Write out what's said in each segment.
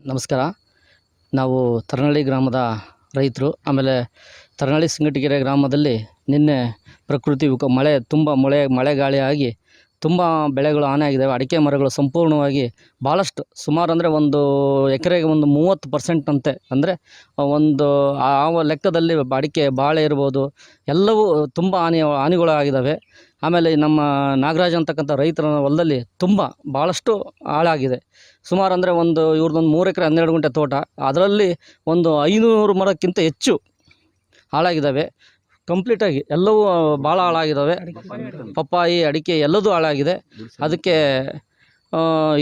ನಮಸ್ಕಾರ. ನಾವು ತರನಳ್ಳಿ ಗ್ರಾಮದ ರೈತರು, ಆಮೇಲೆ ತರನಹಳ್ಳಿ ಸಿಂಗಟಗೆರೆ ಗ್ರಾಮದಲ್ಲಿ ನಿನ್ನೆ ಪ್ರಕೃತಿ ವಿಕೋ, ಮಳೆ, ತುಂಬ ಮಳೆ ಮಳೆ ತುಂಬ ಬೆಳೆಗಳು ಹಾನಿ ಆಗಿದ್ದಾವೆ ಅಡಿಕೆ ಮರಗಳು ಸಂಪೂರ್ಣವಾಗಿ ಭಾಳಷ್ಟು ಸುಮಾರು ಅಂದರೆ ಒಂದು ಎಕರೆಗೆ ಒಂದು ಮೂವತ್ತು ಪರ್ಸೆಂಟ್ ಅಂತೆ. ಅಂದರೆ ಒಂದು ಆ ಲೆಕ್ಕದಲ್ಲಿ ಅಡಿಕೆ, ಬಾಳೆ ಇರ್ಬೋದು, ಎಲ್ಲವೂ ತುಂಬ ಹಾನಿ, ಹಾನಿಗಳು ಆಗಿದ್ದಾವೆ ಆಮೇಲೆ ನಮ್ಮ ನಾಗರಾಜ್ ಅಂತಕ್ಕಂಥ ರೈತರ ಹೊಲದಲ್ಲಿ ತುಂಬ ಭಾಳಷ್ಟು ಹಾಳಾಗಿದೆ. ಸುಮಾರು ಅಂದರೆ ಒಂದು ಇವ್ರದ್ದೊಂದು ಮೂರು ಎಕರೆ ಹನ್ನೆರಡು ಗಂಟೆ ತೋಟ. ಅದರಲ್ಲಿ ಒಂದು ಐನೂರು ಮರಕ್ಕಿಂತ ಹೆಚ್ಚು ಹಾಳಾಗಿದ್ದಾವೆ ಕಂಪ್ಲೀಟಾಗಿ ಎಲ್ಲವೂ ಭಾಳ ಹಾಳಾಗಿದ್ದಾವೆ ಪಪ್ಪಾಯಿ, ಅಡಿಕೆ ಎಲ್ಲದೂ ಹಾಳಾಗಿದೆ. ಅದಕ್ಕೆ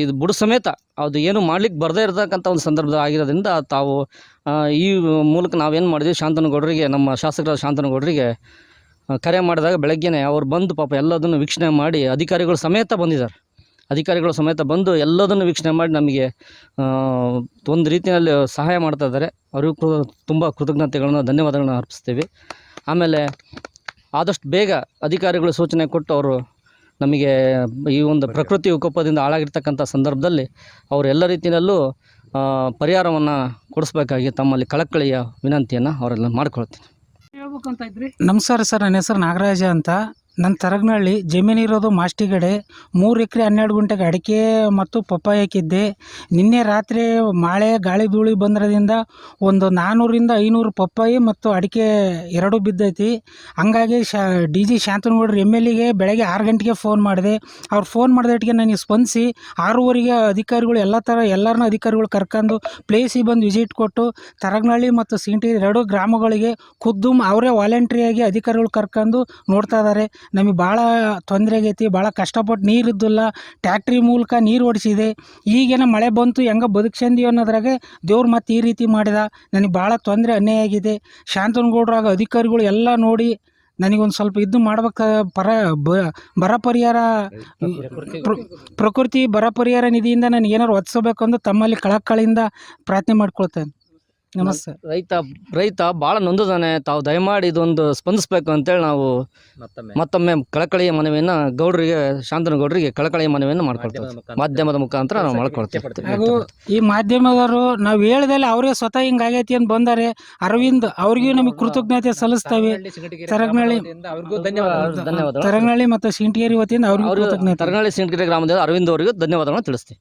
ಇದು ಬುಡ ಸಮೇತ ಅದು ಏನು ಮಾಡ್ಲಿಕ್ಕೆ ಬರದೇ ಇರತಕ್ಕಂಥ ಒಂದು ಸಂದರ್ಭ ಆಗಿರೋದ್ರಿಂದ ತಾವು ಈ ಮೂಲಕ ನಾವೇನು ಮಾಡಿದ್ವಿ, ಶಾಂತನಗೌಡರಿಗೆ, ನಮ್ಮ ಶಾಸಕರಾದ ಶಾಂತನಗೌಡರಿಗೆ ಕರೆ ಮಾಡಿದಾಗ ಬೆಳಗ್ಗೆನೇ ಅವ್ರು ಬಂದು ಪಾಪ ಎಲ್ಲದನ್ನು ವೀಕ್ಷಣೆ ಮಾಡಿ ಅಧಿಕಾರಿಗಳು ಸಮೇತ ಬಂದಿದ್ದಾರೆ. ಅಧಿಕಾರಿಗಳು ಸಮೇತ ಬಂದು ಎಲ್ಲದನ್ನು ವೀಕ್ಷಣೆ ಮಾಡಿ ನಮಗೆ ಒಂದು ರೀತಿಯಲ್ಲಿ ಸಹಾಯ ಮಾಡ್ತಾ ಇದ್ದಾರೆ. ಅವರಿಗೂ ಕೂಡ ತುಂಬ ಕೃತಜ್ಞತೆಗಳನ್ನು, ಧನ್ಯವಾದಗಳನ್ನ ಅರ್ಪಿಸ್ತೀವಿ. ಆಮೇಲೆ ಆದಷ್ಟು ಬೇಗ ಅಧಿಕಾರಿಗಳು ಸೂಚನೆ ಕೊಟ್ಟು ಅವರು ನಮಗೆ ಈ ಒಂದು ಪ್ರಕೃತಿ ವಿಕೋಪದಿಂದ ಹಾಳಾಗಿರ್ತಕ್ಕಂಥ ಸಂದರ್ಭದಲ್ಲಿ ಅವರು ಎಲ್ಲ ರೀತಿಯಲ್ಲೂ ಪರಿಹಾರವನ್ನು ಕೊಡಿಸ್ಬೇಕಾಗಿ ತಮ್ಮಲ್ಲಿ ಕಳಕಳಿಯ ವಿನಂತಿಯನ್ನು ಅವರೆಲ್ಲ ಮಾಡ್ಕೊಳ್ತೀನಿ. ಹೇಳ್ಬೇಕಂತ ಇದ್ರಿ? ನಮಸ್ಕಾರ ಸರ್ ನನ್ನ ಹೆಸರು ನಾಗರಾಜ ಅಂತ. ನನ್ನ ತರಗನಹಳ್ಳಿ ಜಮೀನಿರೋದು ಮಾಸ್ಟಿಗಡೆ ಮೂರು ಎಕರೆ ಹನ್ನೆರಡು ಗುಂಟೆಗೆ ಅಡಿಕೆ ಮತ್ತು ಪಪ್ಪಾಯ ಹಾಕಿದ್ದೆ. ನಿನ್ನೆ ರಾತ್ರಿ ಮಳೆ ಗಾಳಿ ಧೂಳಿ ಬಂದ್ರದಿಂದ ಒಂದು ನಾನ್ನೂರಿಂದ ಐನೂರು ಪಪ್ಪಾಯಿ ಮತ್ತು ಅಡಿಕೆ ಎರಡೂ ಬಿದ್ದೈತಿ. ಹಂಗಾಗಿ ಶಾ, ಡಿ ಜಿ ಶಾಂತನಗೌಡ್ರು ಎಂ ಎಲ್ ಬೆಳಗ್ಗೆ ಆರು ಗಂಟೆಗೆ ಫೋನ್ ಮಾಡಿದೆ. ಅವ್ರು ಫೋನ್ ಮಾಡಿದಟ್ಟಿಗೆ ನನಗೆ ಸ್ಪಂದಿಸಿ ಆರೂವರೆಗೆ ಅಧಿಕಾರಿಗಳು ಎಲ್ಲ ಥರ ಎಲ್ಲರನ್ನ ಅಧಿಕಾರಿಗಳು ಕರ್ಕೊಂಡು ಪ್ಲೇಸಿಗೆ ಬಂದು ವಿಸಿಟ್ ಕೊಟ್ಟು ತರಗ್ನಹಳ್ಳಿ ಮತ್ತು ಸಿಂಟಿ ಎರಡು ಗ್ರಾಮಗಳಿಗೆ ಖುದ್ದು ಅವರೇ ವಾಲಂಟ್ರಿಯಾಗಿ ಅಧಿಕಾರಿಗಳು ಕರ್ಕೊಂಡು ನೋಡ್ತಾ ಇದ್ದಾರೆ ನಮಗೆ ಭಾಳ ತೊಂದರೆ ಆಗೈತಿ, ಭಾಳ ಕಷ್ಟಪಟ್ಟು ನೀರು ಇದ್ದಿಲ್ಲ ಟ್ಯಾಕ್ಟ್ರಿ ಮೂಲಕ ನೀರು ಓಡಿಸಿದೆ. ಈಗೇನ ಮಳೆ ಬಂತು, ಹೆಂಗೆ ಬದುಕ್ಸಂದಿ ಅನ್ನೋದ್ರಾಗೆ ದೇವ್ರು ಮತ್ತೆ ಈ ರೀತಿ ಮಾಡಿದ. ನನಗೆ ಭಾಳ ತೊಂದರೆ ಅನ್ಯಾಯ ಆಗಿದೆ. ಶಾಂತನಗೌಡ್ರಾಗ ಅಧಿಕಾರಿಗಳು ಎಲ್ಲ ನೋಡಿ ನನಗೊಂದು ಸ್ವಲ್ಪ ಇದು ಮಾಡ್ಬೇಕು, ಪರ ಬರ ಪರಿಹಾರ ಪ್ರಕೃತಿ ಬರ ಪರಿಹಾರ ನಿಧಿಯಿಂದ ನನಗೇನಾರು ಒದಿಸಬೇಕು ಅಂತ ತಮ್ಮಲ್ಲಿ ಕಳಕಳಿಯಿಂದ ಪ್ರಾರ್ಥನೆ ಮಾಡ್ಕೊಳ್ತೇನೆ. ನಮಸ್ತೆ ರೈತ ರೈತ ಬಹಳ ನೊಂದಿದ್ದಾನೆ ತಾವು ದಯಮಾಡಿ ಇದೊಂದು ಸ್ಪಂದಿಸಬೇಕು ಅಂತೇಳಿ ನಾವು ಮತ್ತೊಮ್ಮೆ. ಕಳಕಳಿಯ ಮನವಿಯನ್ನ ಗೌಡರಿಗೆ ಶಾಂತನಗೌಡರಿಗೆ ಕಳಕಳಿಯ ಮನವಿಯನ್ನು ಮಾಡ್ಕೊಳ್ತೇವೆ. ಮಾಧ್ಯಮದ ಮುಖಾಂತರ. ನಾವು ಮಾಡ್ಕೊಳ್ತೇವೆ. ಹಾಗೂ ಈ ಮಾಧ್ಯಮದವರು ನಾವು ಹೇಳ್ದಲ್ಲಿ ಅವರೇ ಸ್ವತಃ ಹಿಂಗಾಗೈತಿ ಅಂತ ಬಂದಾರೆ. ಅರವಿಂದ್ ಅವ್ರಿಗೂ ನಮಗೆ ಕೃತಜ್ಞತೆ ಸಲ್ಲಿಸ್ತೇವೆ. ತರಗನಹಳ್ಳಿ ಧನ್ಯವಾದಗಳು. ತರಗನಹಳ್ಳಿ ಮತ್ತು ಸಿಂಟಿಯರಿ ವತಿಯಿಂದ ಅವ್ರಿಗೂ ಅವರು ಕೃತಜ್ಞತೆ. ತರಂಗಳಿ ಸಿಂಟಿಯರಿ ಗ್ರಾಮದ ಅರವಿಂದ್ ಅವರಿಗೂ ಧನ್ಯವಾದಗಳನ್ನು ತಿಳಿಸ್ತೀವಿ